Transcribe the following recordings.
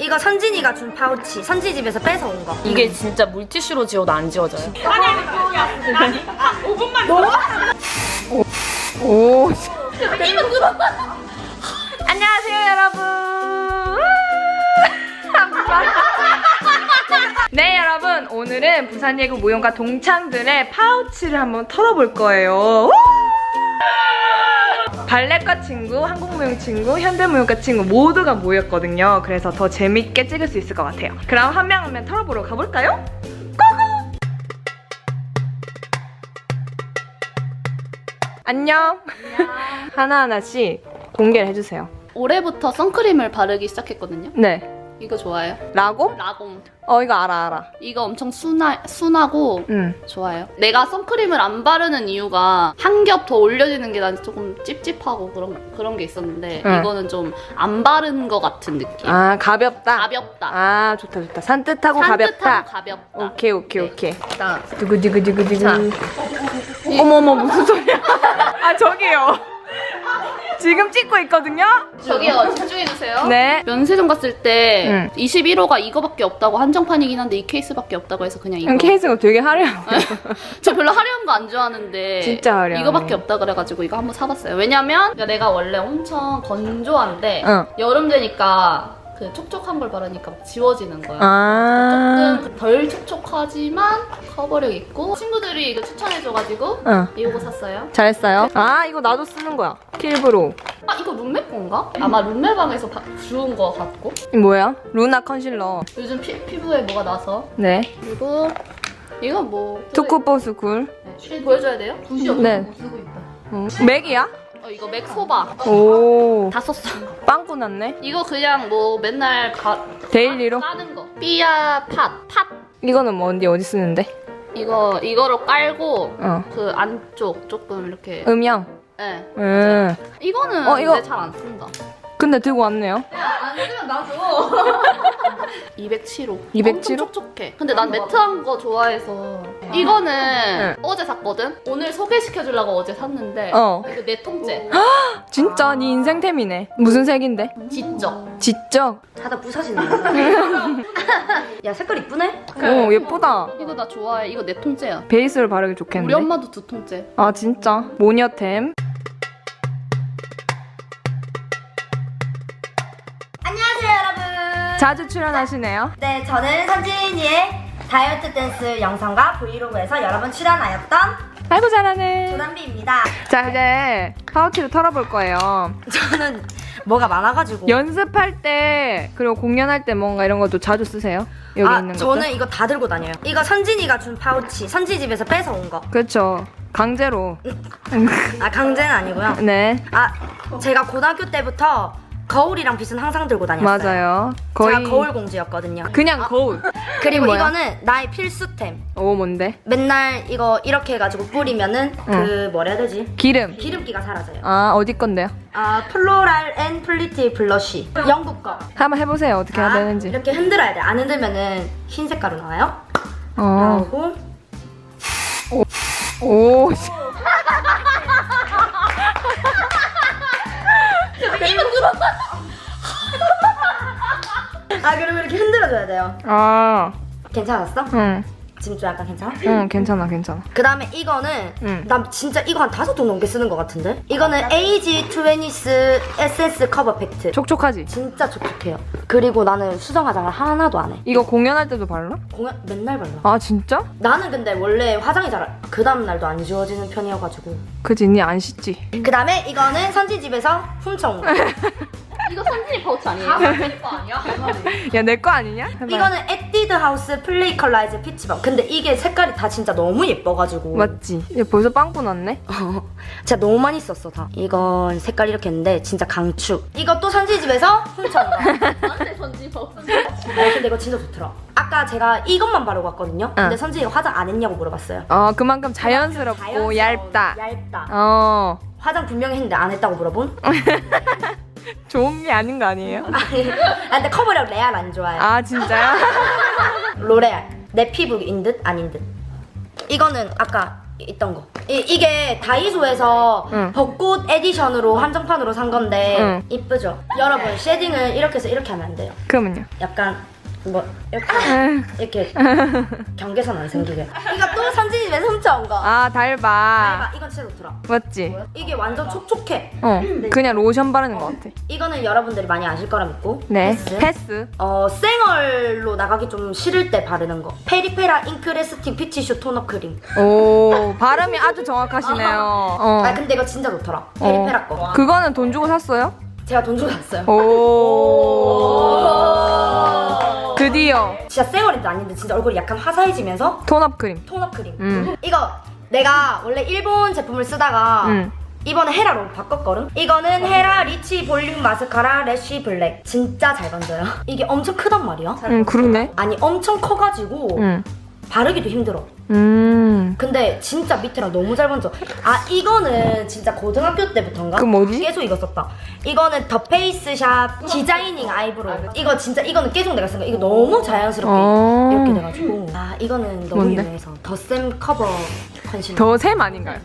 이거 선진이가 준 파우치. 선지 집에서 뺏어온 거. 이게 진짜 물티슈로 지워도 안 지워져요. 오. 안녕하세요, 여러분. 네, 여러분. 오늘은 부산예고 무용과 동창들의 파우치를 한번 털어볼 거예요. 우! 발레과 친구, 한국무용 친구, 현대무용과 친구 모두가 모였거든요. 그래서 더 재밌게 찍을 수 있을 것 같아요. 그럼 한 명 한 명 털어보러 가볼까요? 안녕. 하나하나씩 공개를 해주세요. 올해부터 선크림을 바르기 시작했거든요. 네. 이거 좋아요. 라고? 라공. 어, 이거 알아, 알아. 이거 엄청 순하, 순하고 응. 좋아요. 내가 선크림을 안 바르는 이유가 한 겹 더 올려지는 게 난 조금 찝찝하고 그런 그런 게 있었는데 응. 이거는 좀 안 바른 것 같은 느낌. 아, 가볍다. 가볍다. 아, 좋다, 좋다. 산뜻하고 산뜻하고 가볍다. 가볍다. 오케이, 오케이, 네. 오케이. 자, 두구두구두구두구. 자. 어머머, 무슨 소리야. 아, 저기요. 지금 찍고 있거든요? 저기요 집중해주세요. 네. 면세점 갔을 때 응. 21호가 이거밖에 없다고 한정판이긴 한데 이 케이스밖에 없다고 해서 그냥 이거. 이 케이스가 되게 화려해. 저 별로 화려한 거 안 좋아하는데 진짜 화려하네. 이거밖에 없다 그래가지고 이거 한번 사봤어요. 왜냐면 내가 원래 엄청 건조한데 응. 여름 되니까 그 촉촉한 걸 바르니까 막 지워지는 거야. 아. 조금 덜 촉촉하지만 커버력 있고 친구들이 이거 추천해줘가지고 응. 이거 샀어요. 잘했어요. 아, 이거 나도 쓰는 거야. 킬브로. 아 이거 룸메 건가? 아마 룸메 방에서 바- 주운 거 같고 이 뭐야? 루나 컨실러. 요즘 피, 피부에 뭐가 나서 네. 그리고 이거 뭐 투쿠포스 쿨. 네. 보여줘야 돼요? 굿이 네. 못 쓰고 있다. 어. 맥이야? 어 이거 맥소바 오. 다 썼어. 빵꾸 났네. 이거 그냥 뭐 맨날 가, 데일리로? 까는 거. 삐아 팥. 팥. 이거는 뭐 어디 어디 쓰는데? 이거 이거로 깔고 어. 그 안쪽 조금 이렇게. 음영. 네. 음. 이거는 어, 이거- 근데 잘 안 쓴다. 근데 들고 왔네요. 안 쓰면 나 줘. 207호. 207호? 엄청 촉촉해. 근데 난 매트한 거 좋아해서. 이거는 어제 샀거든. 오늘 소개시켜 주려고 어제 샀는데. 어. 이거 네 통째. 진짜 네 인생템이네. 무슨 색인데? 지적. 지적. 자다 거. 야, 색깔 이쁘네? 오 예쁘다. 이거 나 좋아해. 이거 네 통째야. 베이스를 바르기 우리 좋겠는데. 엄마도 두 통째. 아 진짜 모녀템. 자주 출연하시네요. 네, 저는 선진이의 다이어트 댄스 영상과 브이로그에서 여러 번 출연하였던 아이고 잘하네. 조담비입니다. 자 이제 파우치를 털어볼 거예요. 저는 뭐가 많아가지고. 연습할 때 그리고 공연할 때 뭔가 이런 것도 자주 쓰세요? 여기 아, 있는 것도? 저는 이거 다 들고 다녀요. 이거 선진이가 준 파우치. 선지 집에서 뺏어 온 거. 그렇죠. 강제로. 아, 강제는 아니고요. 네 아, 제가 고등학교 때부터 거울이랑 빗은 항상 들고 다녔어요. 맞아요. 거의 제가 거울 공주였거든요. 그냥 거울. 그리고 뭐야? 이거는 나의 필수템. 오 뭔데? 맨날 이거 이렇게 해가지고 뿌리면은 그 뭐라 해야 되지? 기름. 기름기가 사라져요. 아 어디 건데요? 아 플로랄 앤 플리티 블러쉬 영국 거. 한번 해보세요. 어떻게 해야 자, 되는지. 이렇게 흔들어야 돼. 안 흔들면은 흰 색깔로 나와요. 어. 나오고 오. 아 그러면 이렇게 흔들어줘야 돼요. 아. 괜찮았어? 응. 지금 좀 약간 괜찮아? 응 괜찮아 괜찮아. 그 다음에 이거는 응. 나 진짜 이거 한 다섯 통 넘게 쓰는 것 같은데? 이거는 에이지 트웨니스 에센스 커버 팩트. 촉촉하지? 진짜 촉촉해요. 그리고 나는 수정 화장을 하나도 안 해. 이거 공연할 때도 발라? 공연 맨날 발라. 아 진짜? 나는 근데 원래 화장이 잘 그 다음 날도 안 지워지는 편이어가지고. 그지 니 안 씻지? 그 다음에 이거는 선지 집에서 훔쳐온 거. 이거 선진이 파우치 아니에요? 내거 아니야? 야 내 거 아니냐? 해봐. 이거는 에뛰드 하우스 플레이 컬라이즈 피치밤. 근데 이게 색깔이 다 진짜 너무 예뻐가지고. 맞지? 얘 벌써 빵꾸 났네? 어, 진짜 너무 많이 썼어 다. 이건 색깔 이렇게 했는데 진짜 강추. 이것도 선지 집에서 훔쳐온 거. 나한테 선진 파우치. 어, 근데 이거 진짜 좋더라. 아까 제가 이것만 바르고 왔거든요. 근데 응. 선지가 화장 안 했냐고 물어봤어요. 어 그만큼 자연스럽고 자연스러워, 얇다. 얇다. 어 화장 분명히 했는데 안 했다고 물어본? 좋은 게 아닌 거 아니에요? 아니, 아, 근데 커버력 레알 안 좋아해. 아 진짜요? 로레알. 내 피부인 듯 아닌 듯. 이거는 아까 있던 거. 이, 이게 다이소에서 응. 벚꽃 에디션으로 한정판으로 산 건데 응. 이쁘죠? 여러분 쉐딩을 이렇게 해서 이렇게 하면 안 돼요. 그러면요. 약간 뭐 이렇게 응. 이렇게 경계선 안 생기게. 이거 또 선진이 왜 훔쳐온 거? 아 달바. 아, 이건 진짜 좋더라. 맞지? 이게 완전 촉촉해. 어. 그냥 로션 바르는 것 같아. 이거는 여러분들이 많이 아실 거라 믿고. 네. 패스. 패스. 어 생얼로 나가기 좀 싫을 때 바르는 거. 페리페라 잉크레스팅 피치슈 토너 크림. 오 발음이 아주 정확하시네요. 어. 아 근데 이거 진짜 좋더라. 페리페라 거. 그거는 돈 주고 샀어요? 제가 돈 주고 샀어요. 오. 드디어 진짜 생얼인데 아닌데 진짜 얼굴이 약간 화사해지면서 톤업 크림. 톤업 크림. 음. 이거 내가 원래 일본 제품을 쓰다가 음. 이번에 헤라로 바꿨거든? 이거는 헤라 리치 볼륨 마스카라 래쉬 블랙. 진짜 잘 건져요. 이게 엄청 크단 말이야. 음 그러네. 아니 엄청 커가지고 음. 바르기도 힘들어. 음. 근데 진짜 밑에랑 너무 잘 번져. 아 이거는 진짜 고등학교 때부터인가? 그 뭐지? 계속 이거 썼다. 이거는 더 페이스샵 디자이닝 아이브로우. 이거 진짜 이거는 계속 내가 쓴 거. 이거 너무 자연스럽게 어. 이렇게 돼가지고. 아 이거는 너무 뭔데? 유명해서 더샘 커버 컨실러. 더 샘 아닌가요?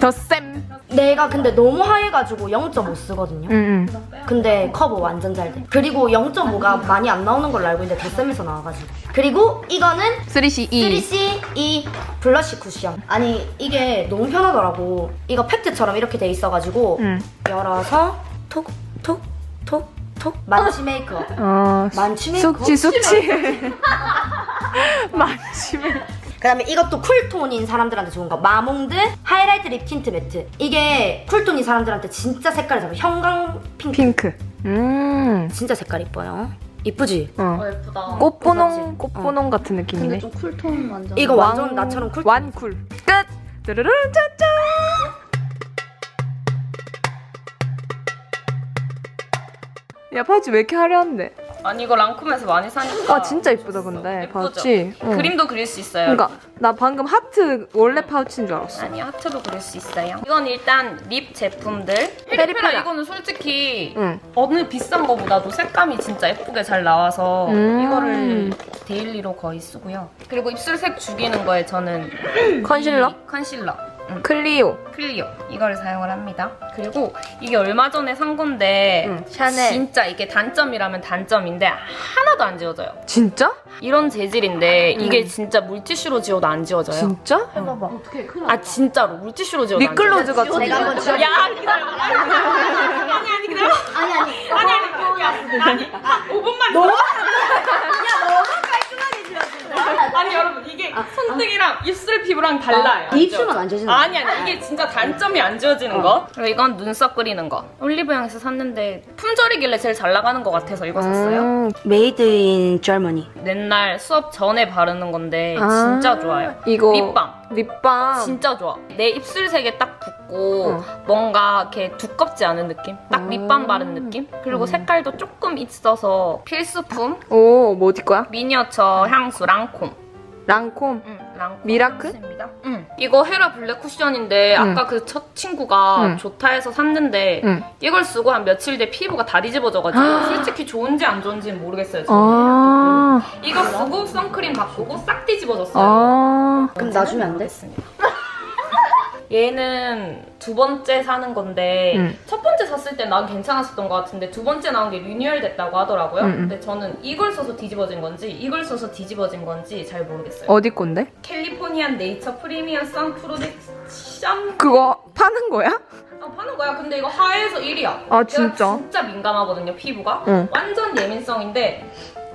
더샘. 내가 근데 너무 하얘가지고 0.5 쓰거든요. 음. 음. 근데 커버 완전 잘 돼. 그리고 0.5가 많이 안 나오는 걸로 알고 있는데 더샘에서 나와가지고. 그리고 이거는 3C E. 3C E 블러쉬 쿠션. 아니 이게 너무 편하더라고. 이거 팩트처럼 이렇게 돼 있어가지고 음. 열어서 톡톡톡톡 만취 메이크업. 어. 만취 메이크업. 숙지 숙지. 만취 메. 그다음에 이것도 쿨톤인 사람들한테 좋은 거. 마몽드 하이라이트 립 틴트 매트. 이게 쿨톤인 사람들한테 진짜 색깔이 잡아. 형광 핑크. 핑크. 음. 진짜 색깔 이뻐요. 이쁘지? 어. 어, 예쁘다. 꽃분홍 그거지. 꽃분홍 같은 느낌이네. 근데 좀 쿨톤 완전. 이거 완전 나처럼 쿨. 완쿨. 끝. 르르르 짜잔. 야 파우치 왜 이렇게 화려한데? 아니 이거 랑콤에서 많이 사니까 아 진짜 이쁘다 근데 예쁘죠? 파우치. 어. 그림도 그릴 수 있어요 그러니까 나 방금 하트 원래 파우치인 줄 알았어. 아니 하트도 그릴 수 있어요 이건 일단 립 제품들 페리페라. 페리페라 이거는 솔직히 응. 어느 비싼 거보다도 색감이 진짜 예쁘게 잘 나와서 음. 이거를 데일리로 거의 쓰고요 그리고 입술색 죽이는 거에 저는 컨실러? 이 컨실러 응. 클리오. 클리오 이거를 사용을 합니다. 그리고 이게 얼마 전에 산 건데 응, 샤넬. 진짜 이게 단점이라면 단점인데 하나도 안 지워져요. 진짜? 이런 재질인데 이게 진짜 물티슈로 지워도 안 지워져요. 진짜? 어떻게 큰일 아 진짜로 물티슈로 지워도 안 립글로즈 지워져요. 같은. 내가 한번 지워. 야 기다려. 아니 아니 기다려. 아니 아니. 아니 아니 야, 아니 한 5분만. 너무 야 너무 깔끔하게 지워진다. 아니 여러분 이게 손등이랑 입술 피부랑 달라요. 네 입술만 안 지워지는 거. 아니 아니 이게 진짜 단점이 안 지워지는 거. 그리고 이건 눈썹 그리는 거. 올리브영에서 샀는데 품절이길래 제일 잘 나가는 것 같아서 이거 샀어요. 음, 메이드 인 Germany. 맨날 수업 전에 바르는 건데 아, 진짜 좋아요. 이거 립밤. 립밤. 진짜 좋아. 내 입술색에 딱 붙고 어. 뭔가 이렇게 두껍지 않은 느낌? 딱 음. 립밤 바른 느낌? 그리고 색깔도 조금 있어서 필수품 오, 뭐 어디 거야? 미니어처 향수 랑콤. 랑콤. 응, 랑콤 미라클? 향수입니다. 응. 이거 헤라 블랙 쿠션인데 응. 아까 그 첫 친구가 응. 좋다 해서 샀는데 응. 이걸 쓰고 한 며칠 뒤에 피부가 다 뒤집어져가지고 아. 솔직히 좋은지 안 좋은지는 모르겠어요. 저는. 아. 이거 쓰고 선크림 바꾸고 싹 뒤집어졌어요. 아. 그럼 나 주면 안 돼? 얘는 두 번째 사는 건데 음. 첫 번째 샀을 때 난 괜찮았었던 것 같은데 두 번째 나온 게 리뉴얼 됐다고 하더라고요. 음, 음. 근데 저는 이걸 써서 뒤집어진 건지 이걸 써서 뒤집어진 건지 잘 모르겠어요. 어디 건데? 캘리포니안 네이처 프리미엄 선 프로젝션 그거 파는 거야? 아, 파는 거야. 근데 이거 하에서 1위야. 아, 진짜? 진짜 민감하거든요, 피부가. 응. 완전 예민성인데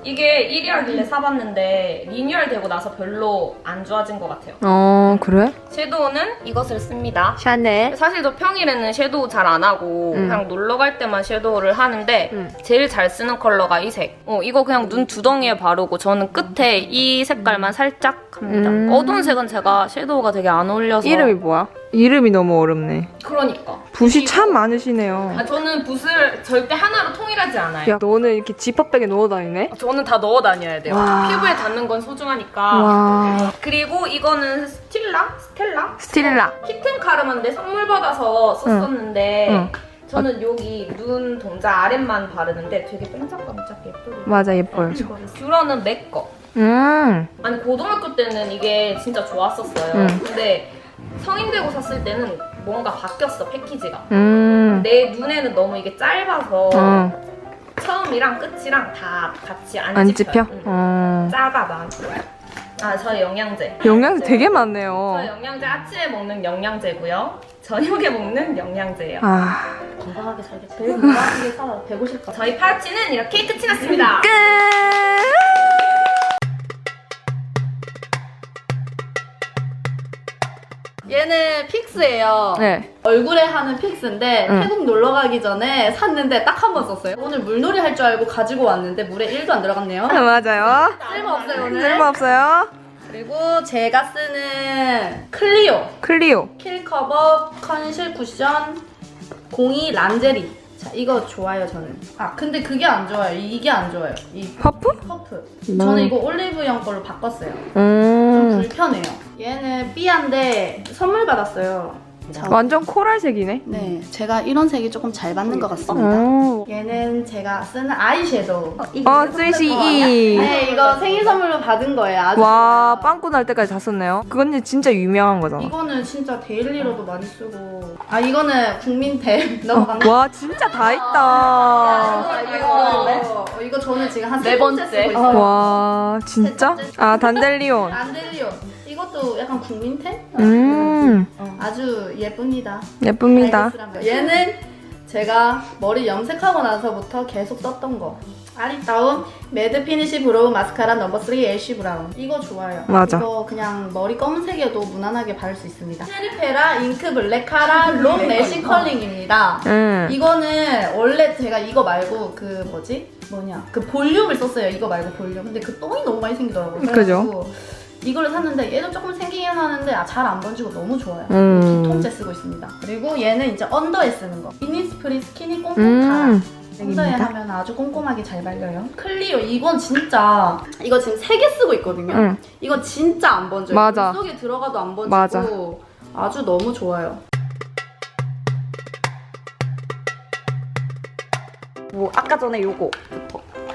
이게 1위 하길래 사봤는데 리뉴얼 되고 나서 별로 안 좋아진 것 같아요. 어, 그래? 섀도우는 이것을 씁니다. 샤넬. 사실 저 평일에는 섀도우 잘 안 하고 음. 그냥 놀러 갈 때만 섀도우를 하는데 음. 제일 잘 쓰는 컬러가 이 색. 어, 이거 그냥 눈 두덩이에 바르고 저는 끝에 이 색깔만 살짝 합니다. 음. 어두운 색은 제가 섀도우가 되게 안 어울려서 이름이 뭐야? 이름이 너무 어렵네. 그러니까. 붓이 참 많으시네요. 아, 저는 붓을 절대 하나로 통일하지 않아요. 야, 너는 이렇게 지퍼백에 넣어 다니네? 저는 다 넣어 다녀야 돼요. 와. 피부에 닿는 건 소중하니까. 와. 그리고 이거는 스틸라? 스텔라? 스틸라. 키튼 카르마인데 선물 받아서 썼었는데 응. 저는 여기 눈 동자 아랫만 바르는데 되게 반짝반짝 예쁘게 맞아, 예뻐요. 뷰러는 맥 거 음. 아니 고등학교 때는 이게 진짜 좋았었어요 응. 근데 성인 되고 샀을 때는 뭔가 바뀌었어 패키지가. 음. 내 눈에는 너무 이게 짧아서 어. 처음이랑 끝이랑 다 같이 안, 안. 찝혀? 응. 어. 짜가 많아. 아, 저희 영양제. 영양제 되게 저희 많네요. 영양제 아침에 먹는 영양제고요. 저녁에 먹는 영양제예요. 아. 건강하게 살겠다. 되게 건강하게 살아. 150까지. 저희 파티는 이렇게 끝이 났습니다. 끝! 얘는 픽스예요. 네. 얼굴에 하는 픽스인데 응. 태국 놀러 가기 전에 샀는데 딱 한 번 썼어요. 오늘 물놀이 할 줄 알고 가지고 왔는데 물에 1도 안 들어갔네요. 맞아요. 쓸모없어요 오늘. 쓸모없어요. 그리고 제가 쓰는 클리오 클리오. 킬 커버 컨실 쿠션 02 란제리. 자 이거 좋아요 저는. 아 근데 그게 안 좋아요. 이게 안 좋아요. 이 퍼프? 퍼프. 음. 저는 이거 올리브영 걸로 바꿨어요. 좀 음. 불편해요. 얘는 삐한데 선물 받았어요. 자, 완전 코랄색이네. 네, 제가 이런 색이 조금 잘 받는 것 같습니다. 오. 얘는 제가 쓰는 아이섀도우. 어, 3CE. 네, 이거 생일 선물로 받은 거예요. 아주 와, 좋아요. 빵꾸 날 때까지 다 썼네요. 그건 진짜 유명한 거잖아. 이거는 진짜 데일리로도 많이 쓰고. 아, 이거는 국민템. 너무 감 와, 진짜 다 있다. 아, 이거, 어, 이거 저는 지금 한네세 번째. 쓰고 있어요. 와, 진짜? 아, 단델리온. 안델리온. 이것도 약간 국민템? 음, 어, 아주 예쁩니다. 예쁩니다. 얘는 제가 머리 염색하고 나서부터 계속 썼던 거. 아리따움 매드 피니시 브로우 마스카라 넘버 3 애쉬 브라운 이거 좋아요. 맞아. 이거 그냥 머리 검은색에도 무난하게 바를 수 있습니다. 체리페라 잉크 블랙 카라 롱 내시 컬링입니다. 음. 이거는 원래 제가 이거 말고 그 뭐지? 뭐냐 그 볼륨을 썼어요. 이거 말고 볼륨. 근데 그 똥이 너무 많이 생기더라고요. 그죠. 그래가지고 이거를 샀는데 얘도 조금 생기긴 하는데 아, 잘 안 번지고 너무 좋아요. 음. 두 통째 쓰고 있습니다. 그리고 얘는 이제 언더에 쓰는 거. 이니스프리 스키니 꼼꼼 카라. 음. 언더에 하면 아주 꼼꼼하게 잘 발려요. 클리오 이건 진짜 이거 지금 세 개 쓰고 있거든요. 응. 이거 진짜 안 번져요. 맞아. 물 속에 들어가도 안 번지고 맞아. 아주 너무 좋아요. 뭐 아까 전에 요거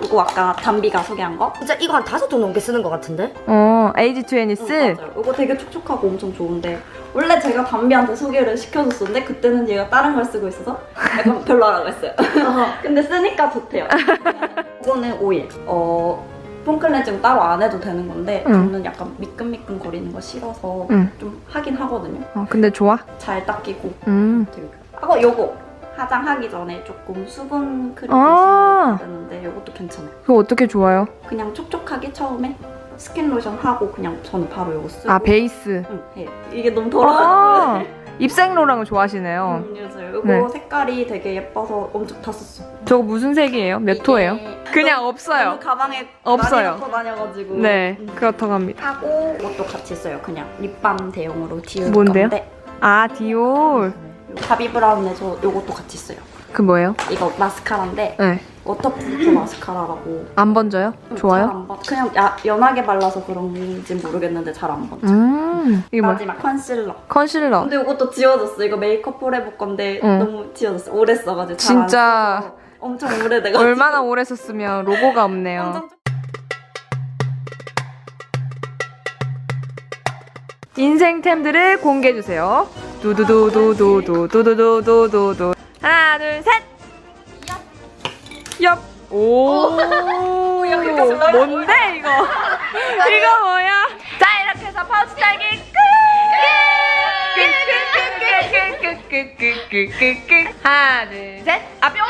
요거 아까 담비가 소개한 거 진짜 이거 한 다섯 통 넘게 쓰는 것 같은데? 어, 에이지 투애니스? 응, 맞아요. 요거 되게 촉촉하고 엄청 좋은데 원래 제가 담비한테 소개를 시켜줬었는데 그때는 얘가 다른 걸 쓰고 있어서 약간 별로라고 했어요 근데 쓰니까 좋대요 이거는 오일 어 폼클렌징 따로 안 해도 되는 건데 응. 저는 약간 미끈미끈 거리는 거 싫어서 응. 좀 하긴 하거든요 어, 근데 좋아? 잘 닦이고 음. 되게 하고 요거 화장하기 전에 조금 수분 크림 아. 바르시면 되는데 요것도 괜찮아요 그거 어떻게 좋아요? 그냥 촉촉하게 처음에 스킨 로션 하고 그냥 저는 바로 요거 쓰고 아, 베이스. 응, 해요. 이게 너무 아, 더러워요. 입생로랑을 좋아하시네요. 음. 요거 네. 색깔이 되게 예뻐서 엄청 다 썼어. 저거 무슨 색이에요? 몇 호예요? 그냥 너무 없어요. 가방에 없어요. 많이 넣고 다녀가지고. 네, 음. 그렇다고 합니다. 하고 이것도 같이 써요. 그냥 립밤 대용으로 디올 뭔데요? 건데. 아, 디올. 바비 브라운에 저 요것도 같이 써요. 그 뭐예요? 이거 마스카라인데 네. 워터프루프 마스카라라고. 안 번져요? 음, 좋아요? 잘안 번- 그냥 야, 연하게 발라서 그런지 모르겠는데 잘 안 번져. 음, 이게 뭐야? 마지막 컨실러. 컨실러. 근데 이것도 지워졌어. 이거 메이크업 포레버 건데 응. 너무 지워졌어. 오래 써가지고 잘안 진짜 써서 엄청 오래돼가지고 얼마나 오래 썼으면 로고가 없네요. 엄청 인생템들을 공개해주세요. 두두두두두두두두두두두. 하나, 둘, 셋! 엽! 오! 뭔데, 이거? 이거 뭐야? 자, 이렇게 해서 파우치 딸기 끝! 끝! 끝! 끝! 끝! 끝! 끝! 끝! 끝! 끝! 하나, 둘, 셋! 아, 뿅! 뿅!